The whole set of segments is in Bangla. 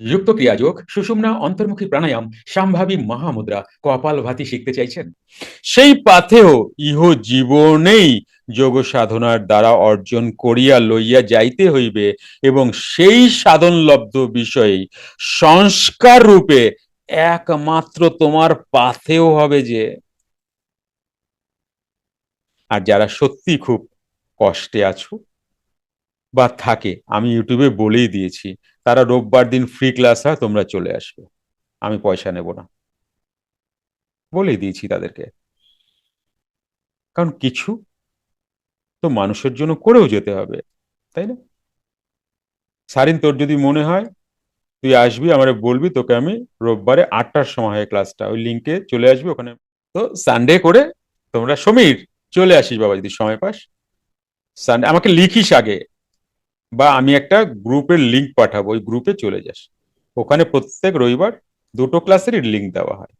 যুক্ত ক্রিয়াযোগ, সুষুম্না, অন্তর্মুখী প্রাণায়াম, সম্ভাবী মহামুদ্রা, কপাল ভাতি শিখতে চাইছেন। সেই পাথেও ইহ জীবনেই যোগ সাধনার দ্বারা অর্জন করিয়া লইয়া যাইতে হইবে এবং সেই সাধনলব্ধ বিষয়ে সংস্কার রূপে একমাত্র তোমার পাথেও হবে যে। আর যারা সত্যি খুব কষ্টে আছো বা থাকে, আমি ইউটিউবে বলেই দিয়েছি তারা রোববার দিন ফ্রি ক্লাস হয়, তোমরা চলে আসবে। আমি পয়সা নেব না। বলে দিয়েছি তাদেরকে। কারণ কিছু তো মানুষের জন্য করেও যেতে হবে, তাই না? সারিন, তোর যদি মনে হয়, তুই আসবি, আমার বলবি, তোকে আমি রোববারে আটটার সময় হয় ক্লাসটা ওই লিঙ্কে চলে আসবি, ওখানে। তো সানডে করে তোমরা সমীর, চলে আসিস বাবা, যদি সময় পাস। সানডে আমাকে লিখিস আগে। বা আমি একটা গ্রুপের লিঙ্ক পাঠাবো, ওই গ্রুপে চলে যাস। ওখানে প্রত্যেক রবিবার দুটো ক্লাসেরই লিঙ্ক দেওয়া হয়।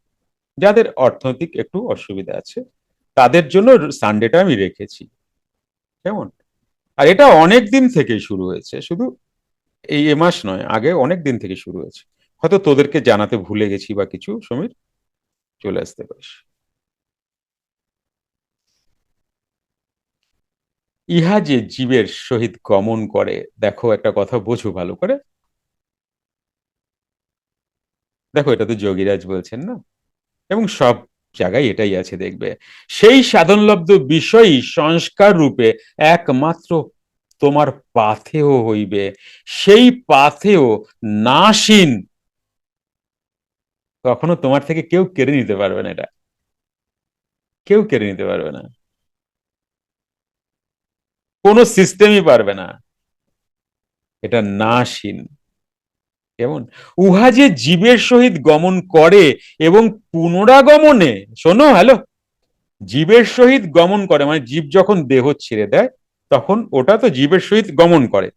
যাদের অর্থনৈতিক একটু অসুবিধা আছে, তাদের জন্য সানডেটা আমি রেখেছি। কেমন? আর এটা অনেক দিন থেকেই শুরু হয়েছে, শুধু এই এ মাস নয়, আগে অনেক দিন থেকে শুরু হয়েছে। হয়তো তোদেরকে জানাতে ভুলে গেছি বা কিছু, সমীর, চলে আসতে পারিস। ইহা যে জীবের সহিত গমন করে, দেখো একটা কথা বোঝো ভালো করে। দেখো, এটা তো যোগীরাজ বলছেন না? এবং সব জায়গায় এটাই আছে দেখবে। সেই সাধনলব্ধ বিষয়ই সংস্কার রূপে একমাত্র তোমার পাথেও হইবে। সেই পাথেও নাসীন কখনো তোমার থেকে কেউ কেড়ে নিতে পারবে না এটা। কেউ কেড়ে নিতে পারবে না। কোনো সিস্টেমই পারবে না। এটা নাসীন কেমন? উহা যে জীবের সহিত গমন করে এবং পুনরাগমনে, শোনো হ্যালো জীবের সহিত গমন করে মানে জীব যখন দেহ ছেড়ে দেয়, তখন ওটা তো জীবের সহিত গমন করে।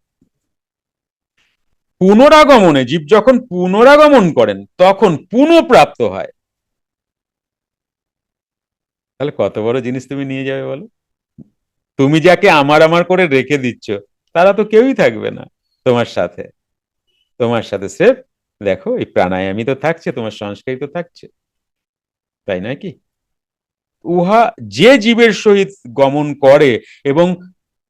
পুনরাগমনে, জীব যখন পুনরাগমন করেন, তখন পুনঃপ্রাপ্ত হয়। তাহলে কত বড় জিনিস তুমি নিয়ে যাবে বলো? তুমি যাকে আমার আমার করে রেখে দিচ্ছ, তারা তো কেউই থাকবে না তোমার সাথে। তোমার সাথে স্রেফ, দেখো, এই প্রাণায়ামই তো থাকছে, তোমার সংস্কারই তো থাকছে। তাই নয় কি? উহা যে জীবের সহিত গমন করে এবং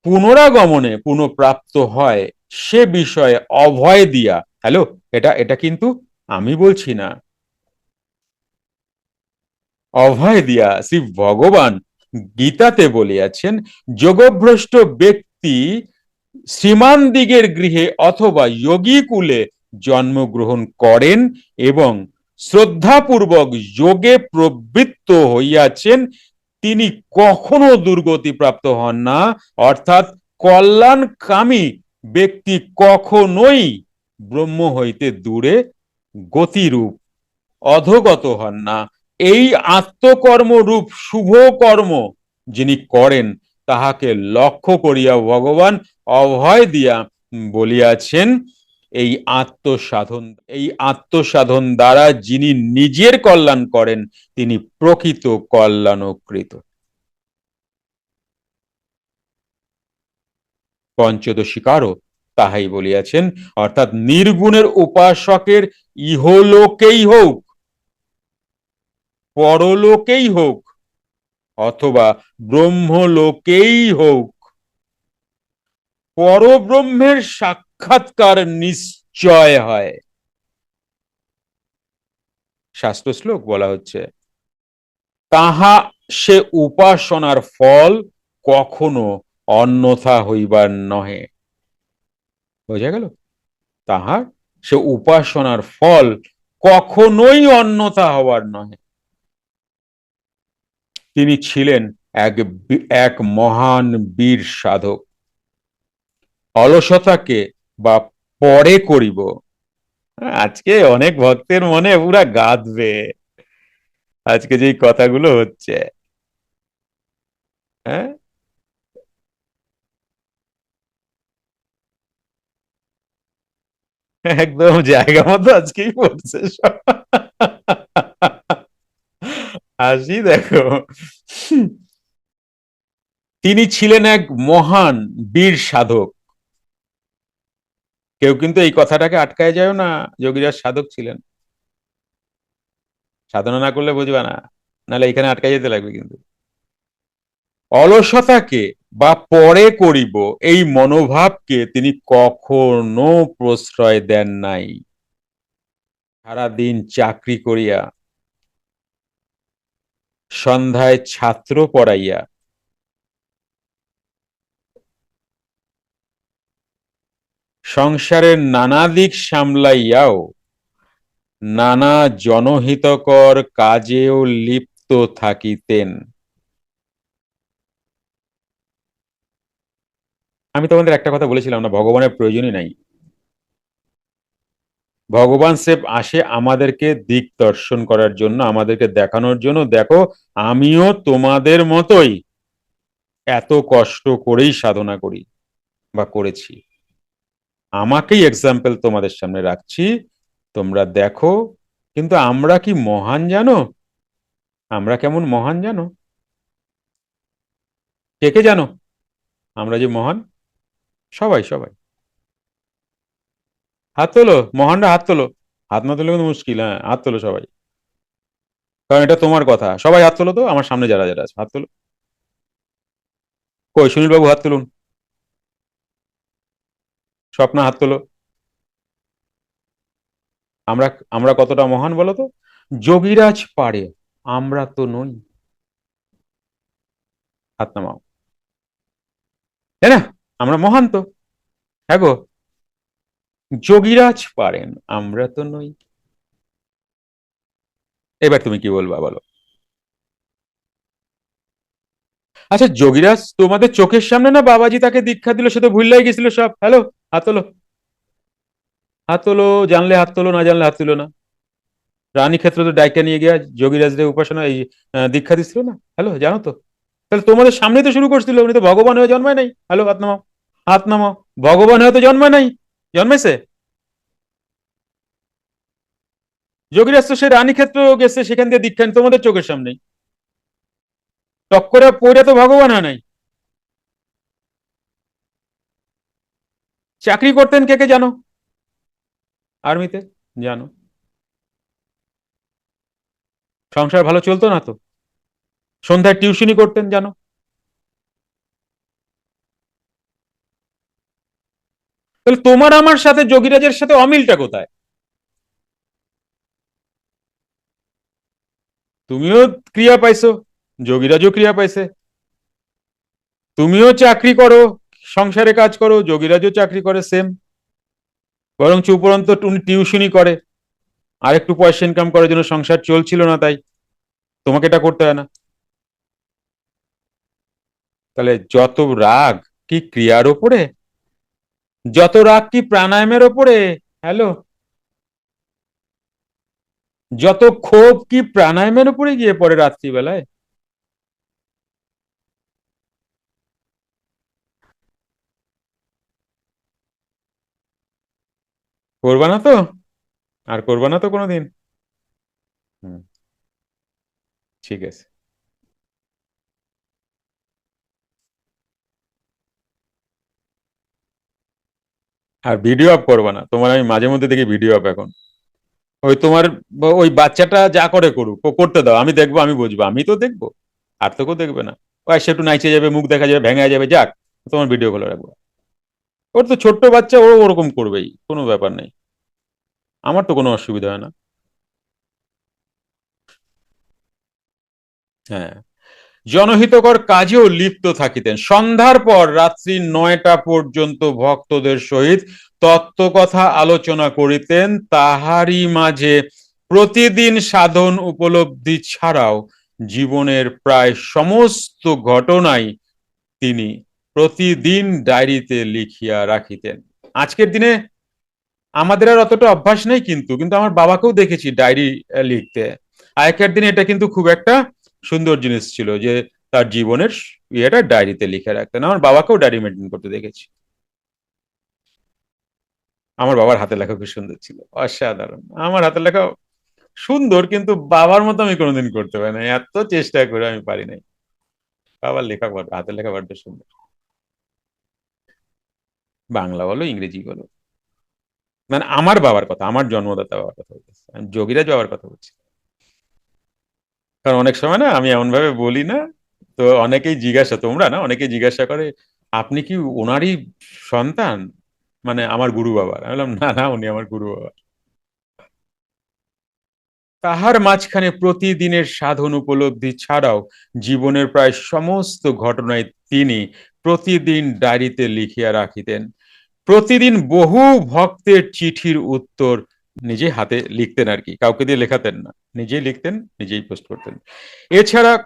পুনরাগমনে পুনঃপ্রাপ্ত হয়, সে বিষয়ে অভয় দিয়া। হ্যালো, এটা এটা কিন্তু আমি বলছি না। অভয় দিয়া, শ্রী ভগবান গীতাতে বলিয়াছেন যোগভ্রষ্ট ব্যক্তি শ্রীমান দিগের গৃহে অথবা যোগী কুলে জন্মগ্রহণ করেন এবং শ্রদ্ধাপূর্বক যোগে প্রবৃত্ত হইয়াছেন, তিনি কখনো দুর্গতি প্রাপ্ত হন না। অর্থাৎ কল্যাণকামী ব্যক্তি কখনোই ব্রহ্ম হইতে দূরে গতিরূপ, অধগত হন না। এই আত্মকর্ম রূপ শুভ কর্ম যিনি করেন, তাহাকে লক্ষ্য করিয়া ভগবান অভয় দিয়া বলিয়াছেন, এই আত্মসাধন এই আত্মসাধন দ্বারা যিনি নিজের কল্যাণ করেন, তিনি প্রকৃত কল্যাণকৃত। পঞ্চদশিকারও তাহাই বলিয়াছেন, অর্থাৎ নির্গুণের উপাসকের ইহলোকেই হোক পরলোকেই হোক, অথবা ব্রহ্মলোকেই হোক। পরব্রহ্মের সাক্ষাৎকার নিশ্চয় হয়। শাস্ত্র শ্লোক বলা হচ্ছে, তাহা সে উপাসনার ফল কখনো অন্যথা হইবার নহে। বোঝা গেল? তাহার সে উপাসনার ফল কখনোই অন্যথা হওয়ার নহে। তিনি ছিলেন এক এক মহান বীর সাধক। অলসতাকে বা পরে করিব। আজকে অনেক ভক্তের মনে পুরা গাঁদবে। আজকে যে কথাগুলো হচ্ছে। হ্যাঁ? একদম জায়গা মতো আজকেই পড়ছে সব। হাসি, দেখো। তিনি ছিলেন এক মহান বীর সাধক। কেউ কিন্তু এই কথাটাকে আটকায় যায় না, যোগীরাজ সাধক ছিলেন। সাধনা না করলে বুঝবে না, নাহলে এখানে আটকাই যেতে লাগবে কিন্তু। অলসতাকে বা পরে করিব এই মনোভাবকে তিনি কখনো প্রশ্রয় দেন নাই। সারাদিন চাকরি করিয়া সন্ধ্যায় ছাত্র পড়াইয়া। সংসারের নানা দিক সামলাইয়াও, নানা জনহিতকর কাজেও লিপ্ত থাকিতেন। আমি তোমাদের একটা কথা বলেছিলাম না, ভগবানের প্রয়োজনই নাই। ভগবান সেব আসে আমাদেরকে দিক দর্শন করার জন্য, আমাদেরকে দেখানোর জন্য। দেখো, আমিও তোমাদের মতোই এত কষ্ট করেই সাধনা করি বা করেছি। আমাকেই এক্সাম্পল তোমাদের সামনে রাখছি। তোমরা দেখো, কিন্তু আমরা কি মহান জানো? আমরা কেমন মহান জানো? কে কে জানো? আমরা যে মহান? সবাই সবাই। হাত তোলো, মহানরা হাত তোলো। হাত না তোলে কিন্তু মুশকিল হ্যাঁ হাত তোলো সবাই। কারণ এটা তোমার কথা। সবাই হাত তোলো তো, আমার সামনে যারা যারা আছে, হাত তোলো। কই সুনীল বাবু হাত তুলুন। স্বপ্না, হাত তোলো। আমরা আমরা কতটা মহান বলো তো? যোগীরাজ পারে, আমরা তো নই। হাত নামাও। তাই না? আমরা মহান তো। হ্যাঁ গো। যোগীরাজ পারেন, আমরা তো নই। এবার তুমি কি বলবা বলো? আচ্ছা যোগীরাজ তোমাদের চোখের সামনে না বাবাজি তাকে দীক্ষা দিল, সে তো ভুললাই গেছিল সব। হ্যালো, হাত তোলো। হাত তোলো, জানলে হাত তোলো, না জানলে হাত তুলো না। রানী ক্ষেত্র তো ডাইকা নিয়ে গিয়া যোগীরাজদের উপাসনা, এই দীক্ষা দিচ্ছিল না। হ্যালো, জানো তো? তাহলে তোমাদের সামনে তো শুরু করছিল, উনি তো ভগবান হয়ে জন্মায় নাই। হ্যালো, হাত নামাও। হাত নামাও। ভগবান হয়ে তো জন্মায় নাই। জন্মেছে? যোগীরাজ তো সে রানী ক্ষেত্র গেছে, সেখান দিয়ে দীক্ষা তোমাদের চোখের সামনেই। টক্করে পড়ে তো ভগবান হয় নাই। চাকরি করতেন কে কে জানো? আর্মিতে? জানো। সংসার ভালো চলতো না তো? সন্ধ্যায় টিউশনই করতেন, জানো। তাহলে তোমার আমার সাথে যোগীরাজের সাথে অমিলটা কোথায়? তুমিও ক্রিয়া পাইছো, যোগীরাজও ক্রিয়া পাইছে। তুমিও চাকরি করো, সংসারে কাজ করো, যোগীরাজও চাকরি করে সেম বরং উপরন্ত উনি টিউশনই করে। আর একটু পয়সা ইনকাম করার জন্য সংসার চলছিল না তাই। তোমাকে এটা করতে হয় না। তাহলে যত রাগ, কি ক্রিয়ার ওপরে? যত রাগ কি প্রাণায়ামের ওপরে? হ্যালো যত ক্ষোভ কি প্রাণায়ামের উপরে গিয়ে পড়ে রাত্রিবেলায়? করবা না তো? আর করবা না তো কোনোদিন? হুম। ঠিক আছে। আর ভিডিও আপ করবা না। তোমার আমি মাঝে মধ্যে দেখি ভিডিও আপ এখন। ওই তোমার ওই বাচ্চাটা যা করে করুক করতে দাও। আমি দেখব, আমি বুঝব। আমি তো দেখব। আর তো কেউ দেখবে না। ও সে একটু নাইচে যাবে, মুখ দেখা যাবে, ভেঙে যাবে, যাক, তোমার ভিডিও খুলে রাখব। ওর তো ছোট্ট বাচ্চা, ও ওরকম করবেই, কোনো ব্যাপার নেই। আমার তো কোনো অসুবিধা হয় না। হ্যাঁ। জনহিতকর কাজেও লিপ্ত থাকিতেন। সন্ধ্যার পর রাত্রি নয়টা পর্যন্ত ভক্তদের সহিত তত্ত্বকথা আলোচনা করিতেন। তাহারই মাঝে প্রতিদিন সাধন উপলব্ধি ছাড়াও জীবনের প্রায় সমস্ত ঘটনাই তিনি প্রতিদিন ডায়েরিতে লিখিয়া রাখিতেন। আজকের দিনে আমাদের আর অতটা অভ্যাস নেই কিন্তু কিন্তু আমার বাবাকেও দেখেছি ডায়েরি লিখতে। আগেকার দিনে এটা কিন্তু খুব একটা সুন্দর জিনিস ছিল যে তার জীবনের ইয়েটা ডায়েরিতে লিখে রাখতেন। আমার বাবাকেও ডায়েরি মেনটেন করতে দেখেছি। আমার বাবার হাতের লেখা খুব সুন্দর ছিল, অসাধারণ। আমার হাতের লেখা সুন্দর, কিন্তু বাবার মতো আমি কোনোদিন করতে পারি না এত চেষ্টা করে আমি পারি নাই। বাবার লেখা হাতের লেখা বড্ড সুন্দর। বাংলা বলো, ইংরেজি বলো। মানে আমার বাবার কথা, আমার জন্মদাতা বাবার কথা বলছি আমি যোগীরাজ বাবার কথা বলছি। কারণ অনেক সময় না আমি এমন ভাবে বলি না, তো অনেকেই জিজ্ঞাসা, তোমরা না অনেকেই জিজ্ঞাসা করে, আপনি কি ওনারই সন্তান? মানে আমার গুরু বাবার আমি বললাম, না না, উনি আমার গুরু বাবা তাহার মাঝখানে প্রতিদিনের সাধন উপলব্ধি ছাড়াও জীবনের প্রায় সমস্ত ঘটনায় তিনি প্রতিদিন ডায়েরিতে লিখিয়া রাখিতেন। প্রতিদিন বহু ভক্তের চিঠির উত্তর নিজে হাতে লিখতেন আর কি, কাউকে দিয়ে লেখাতেন না। নিজেই লিখতেন, নিজেই পোস্ট করতেন। এছাড়া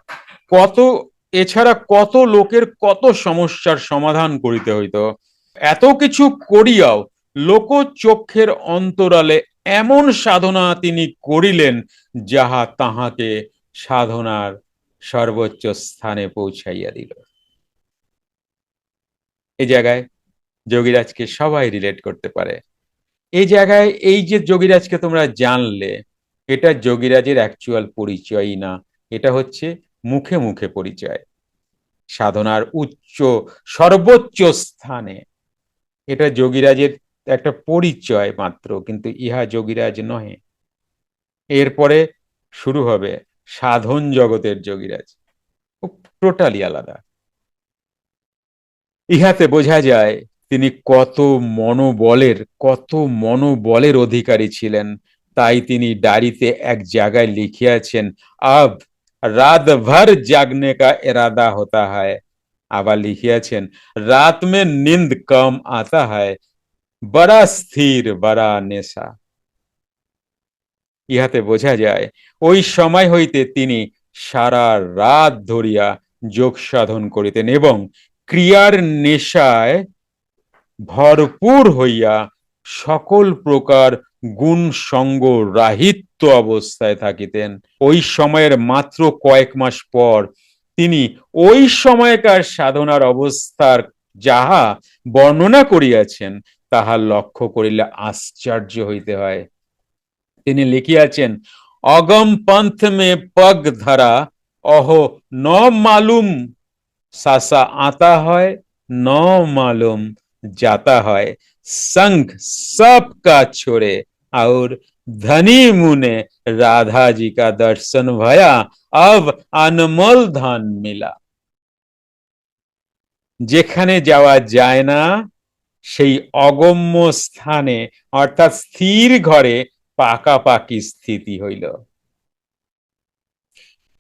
কত এছাড়া কত লোকের কত সমস্যার সমাধান করিতে হইতো? এত কিছু করিয়াও লোকচক্ষের অন্তরালে এমন সাধনা তিনি করিলেন যাহা তাহাকে সাধনার সর্বোচ্চ স্থানে পৌঁছাইয়া দিল। এই জায়গায় যোগীরাজকে সবাই রিলেট করতে পারে। এই জায়গায় এই যে যোগীরাজকে তোমরা জানলে, এটা যোগীরাজের অ্যাকচুয়াল পরিচয়ই না। এটা হচ্ছে মুখে মুখে পরিচয়। সাধনার উচ্চ, সর্বোচ্চ স্থানে। এটা যোগীরাজের একটা পরিচয় মাত্র, কিন্তু ইহা যোগীরাজ নহে। এরপরে শুরু হবে সাধন জগতের যোগীরাজ। টোটালি আলাদা। ইহাতে বোঝা যায় তিনি কত মনোবলের কত মনোবলের অধিকারী ছিলেন। তাই তিনি ডায়েরিতে এক জায়গায় লিখিয়াছেন, আব রাত ভর জাগনে কা ইরাদা হতা হয়। আবার লিখিয়াছেন, রাত মে নিন্দ কম আতা হয়, বড়া স্থির, বড়া নেশা। ইহাতে বোঝা যায়, ওই সময় হইতে তিনি সারা রাত ধরিয়া যোগ সাধন করিতেন এবং ক্রিয়ার নেশায় ভরপুর হইয়া সকল প্রকার গুণ সঙ্গ রাহিত্য অবস্থায় থাকিতেন। ওই সময়ের মাত্র কয়েক মাস পর তিনি ওই সময়কার সাধনার অবস্থার যাহা বর্ণনা করিয়াছেন, তাহা লক্ষ্য করিলে আশ্চর্য হইতে হয়। তিনি লিখিয়াছেন, অগম পন্থ মে পগ ধরা, অহ ন মালুম, সাসা আতা হয় ন মালুম। जाता है संघ सबका छोड़े और धनी मुने राधा जी का दर्शन भया अब अनमोल धन मिला যেখানে যাওয়া যায় না সেই অগম্য স্থানে অর্থাৎ স্থির ঘরে পাকাপাকি স্থিতি হইল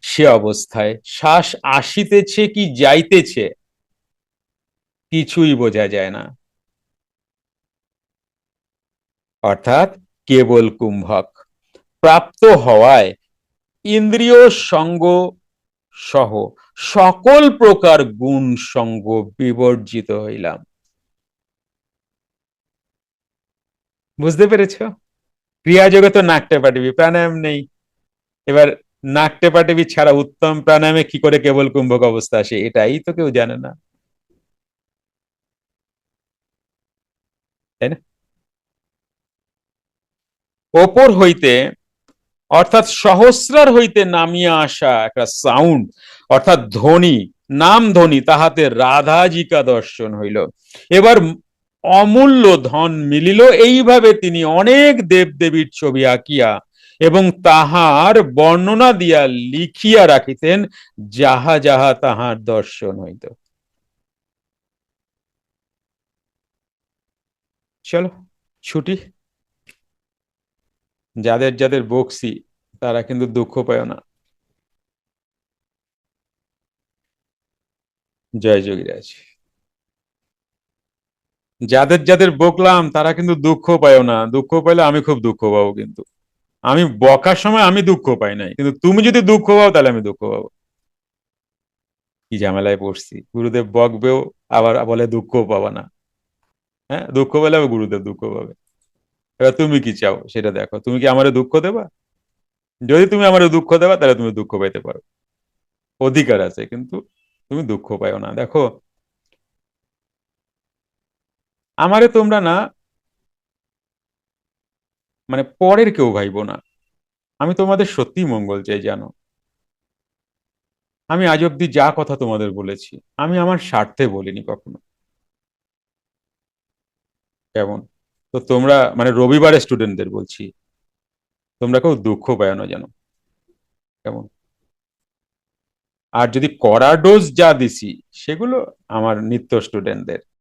সে অবস্থায় শ্বাস আসিতেছে কি যাইতেছে কিছুই বোঝা যায় না। অর্থাৎ কেবল কুম্ভক। প্রাপ্ত হওয়ায় ইন্দ্রিয় সঙ্গ সহ সকল প্রকার গুণ সঙ্গ বিবর্জিত হইলাম। বুঝতে পেরেছ? ক্রিয়া জগতে নাকটে পাটিবি প্রাণায়াম নেই। এবার নাকটে পাটিবি ছাড়া উত্তম প্রাণায়ামে কি করে কেবল কুম্ভক অবস্থা আসে, এটাই তো কেউ জানে না। তাই না? ওপর হইতে, অর্থাৎ সহস্রার হইতে নামিয়া আসা একটা সাউন্ড অর্থাৎ ধ্বনি, নাম ধ্বনি তাহাতে রাধাজিকা দর্শন হইল। এবার অমূল্য ধন মিলিল, এইভাবে তিনি অনেক দেবদেবীর ছবি আঁকিয়া এবং তাহার বর্ণনা দিয়া লিখিয়া রাখিতেন, যাহা যাহা তাহার দর্শন হইত। চলো, ছুটি। যাদের যাদের বকছি তারা কিন্তু দুঃখ পায় না। জয় যোগীরাজ। যাদের যাদের বকলাম, তারা কিন্তু দুঃখ পায় না। দুঃখ পাইলে আমি খুব দুঃখ পাবো কিন্তু। আমি বকার সময় আমি দুঃখ পাই নাই। কিন্তু তুমি যদি দুঃখ পাও, তাহলে আমি দুঃখ পাবো। কি ঝামেলায় পড়ছি। গুরুদেব বকবেও, আবার বলে দুঃখ পাবা না। হ্যাঁ? দুঃখ পেলে আমি গুরুদেব দুঃখ পাবে। এবার তুমি কি চাও সেটা দেখো। তুমি কি আমারে দুঃখ দেবা? যদি তুমি আমারে দুঃখ দেবা, তাহলে তুমি দুঃখ পাইতে পারো। অধিকার আছে, কিন্তু তুমি দুঃখ পাইও না। দেখো, আমারে তোমরা না মানে পরের কেউ ভাইব না। আমি তোমাদের সত্যি মঙ্গল চাই, জানো। আমি আজ অব্দি যা কথা তোমাদের বলেছি, আমি আমার স্বার্থে বলিনি কখনো। কেমন? তো তোমরা মানে রবিবারের স্টুডেন্টদের বলছি, তোমরা কেউ দুঃখ পায় না জানো কেমন? আর যদি করা ডোজ যা দিছি, সেগুলো আমার নিত্য স্টুডেন্টদের